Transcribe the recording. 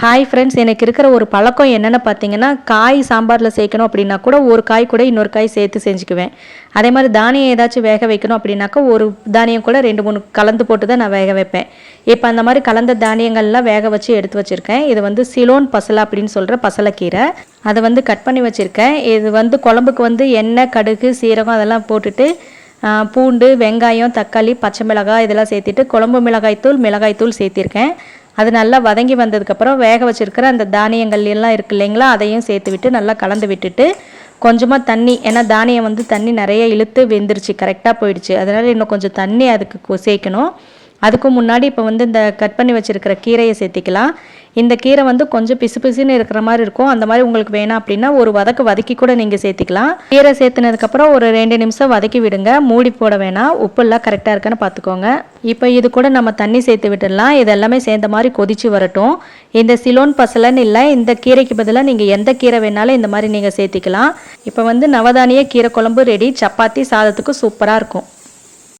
Hi friends எனக்கு இருக்கிற ஒரு பழக்கம் என்னென்னு பார்த்தீங்கன்னா காய் சாம்பாரில் சேர்க்கணும் அப்படின்னா கூட ஒரு காய் கூட இன்னொரு காய் சேர்த்து செஞ்சுக்குவேன். அதே மாதிரி தானியம் ஏதாச்சும் வேக வைக்கணும் அப்படின்னாக்கா ஒரு தானியம் கூட ரெண்டு மூணு கலந்து போட்டு தான் நான் வேக வைப்பேன். இப்போ அந்த மாதிரி கலந்த தானியங்கள்லாம் வேக வச்சு எடுத்து வச்சுருக்கேன். இது வந்து சிலோன் பசலை அப்படின்னு சொல்கிற பசலைக்கீரை. அதை வந்து கட் பண்ணி வச்சுருக்கேன். இது வந்து குழம்புக்கு வந்து எண்ணெய் கடுகு சீரகம் அதெல்லாம் போட்டுட்டு பூண்டு வெங்காயம் தக்காளி பச்சை மிளகாய் இதெல்லாம் சேர்த்துட்டு குழம்பு மிளகாய்த்தூள் மிளகாய்த்தூள் சேர்த்திருக்கேன். அது நல்லா வதங்கி வந்ததுக்கப்புறம் வேக வச்சுருக்கிற அந்த தானியங்கள் எல்லாம் இருக்கு இல்லைங்களா அதையும் சேர்த்து விட்டு நல்லா கலந்து விட்டுட்டு கொஞ்சமாக தண்ணி ஏன்னா தானியம் வந்து தண்ணி நிறைய இழுத்து வெந்துருச்சு கரெக்டாக போயிடுச்சு. அதனால் இன்னும் கொஞ்சம் தண்ணி அதுக்கு சேர்க்கணும். அதுக்கு முன்னாடி இப்போ வந்து இந்த கட் பண்ணி வச்சுருக்கிற கீரையை சேர்த்திக்கலாம். இந்த கீரை வந்து கொஞ்சம் பிசு பிசுன்னு இருக்கிற மாதிரி இருக்கும். அந்த மாதிரி உங்களுக்கு வேணாம் அப்படின்னா ஒரு வதக்கு வதக்கி கூட நீங்கள் சேர்த்திக்கலாம். கீரை சேர்த்துனதுக்கப்புறம் ஒரு ரெண்டு நிமிஷம் வதக்கி விடுங்க. மூடி போட வேணாம். உப்புலாம் கரெக்டாக இருக்கான்னு பார்த்துக்கோங்க இப்போ இது கூட நம்ம தண்ணி சேர்த்து விட்டுடலாம். இது எல்லாமே சேர்ந்த மாதிரி கொதிச்சு வரட்டும். இந்த சிலோன் பசலன்னு இல்லை இந்த கீரைக்கு பதிலாக நீங்கள் எந்த கீரை வேணாலும் இந்த மாதிரி நீங்கள் சேர்த்திக்கலாம். இப்போ வந்து நவதானிய கீரை குழம்பு ரெடி சப்பாத்தி சாதத்துக்கு சூப்பராக இருக்கும்.